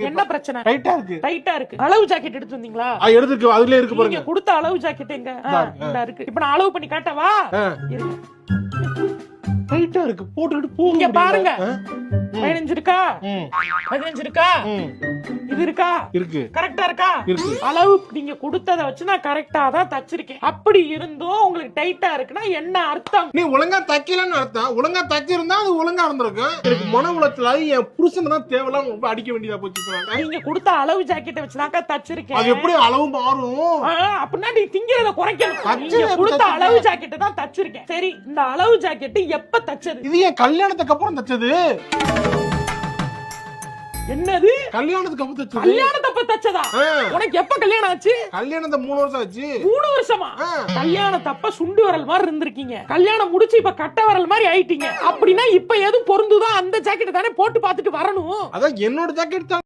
என்ன பிரச்சனை? டைட்டா இருக்கு. டைட்டா இருக்கு. அளவு ஜாக்கெட் எடுத்து வந்தீங்களா? ஆ, எடுத்துருக்கு. அதுல இருக்கு பாருங்க. கொடுத்த அளவு ஜாக்கெட் எங்க? இருக்கு. இப்ப நான் அளவு பண்ணி காட்டவா. டைட்டா இருக்கு. போட்டுக்கிட்டு இங்க முடியல. பாருங்க. பதினஞ்சு இருக்கா? பதினஞ்சு இருக்கா? இது இருக்கா? இருக்கு. கரெக்டா இருக்கா? இருக்கு. அளவு நீங்க கொடுத்தத வச்சு நான் கரெக்டா தான் தச்சிருக்கேன். அப்படி இருந்தும் உங்களுக்கு டைட்டா இருக்குன்னா என்ன அர்த்தம்? நீ ஒழுங்கா தைக்கலன்னு அர்த்தம். ஒழுங்கா தச்சிருந்தா அது ஒழுங்கா இருந்திருக்கும். எனக்கு மன உளத்துல என் புருஷன் தான் தேவையில்லாம ரொம்ப அடிக்க வேண்டியதா போச்சு. நீங்க கொடுத்த அளவு ஜாக்கெட்டை வச்சுதாக்கா தச்சிருக்கேன். அது எப்படி அளவு மாறும்? அப்படின்னா நீ திங்கிறத குறைக்கணும். நீங்க கொடுத்த? அளவு ஜாக்கெட்டை தான் தச்சிருக்கேன். சரி இந்த அளவு ஜாக்கெட் எப்ப தச்சது? இது என் கல்யாணத்துக்கு அப்புறம் தச்சது. என்னது? கல்யாணத்துக்கு அப்புறம் தச்சது. கல்யாணத்தப்ப தச்சதா? ஆ, உனக்கு எப்ப கல்யாணம் ஆச்சு? கல்யாணத்தை மூணு வருஷம் ஆச்சு. மூணு வருஷமா. கல்யாணத்தப்ப சுண்டு வரல் மாதிரி இருந்திருக்கீங்க. கல்யாணம் முடிச்சு இப்ப கட்ட வரல் மாதிரி ஆயிட்டீங்க. அப்படின்னா இப்ப எதுவும் பொருந்துதோ? அந்த ஜாக்கெட் தானே போட்டு பார்த்துட்டு வரணும். அதான் என்னோட ஜாக்கெட் தான்.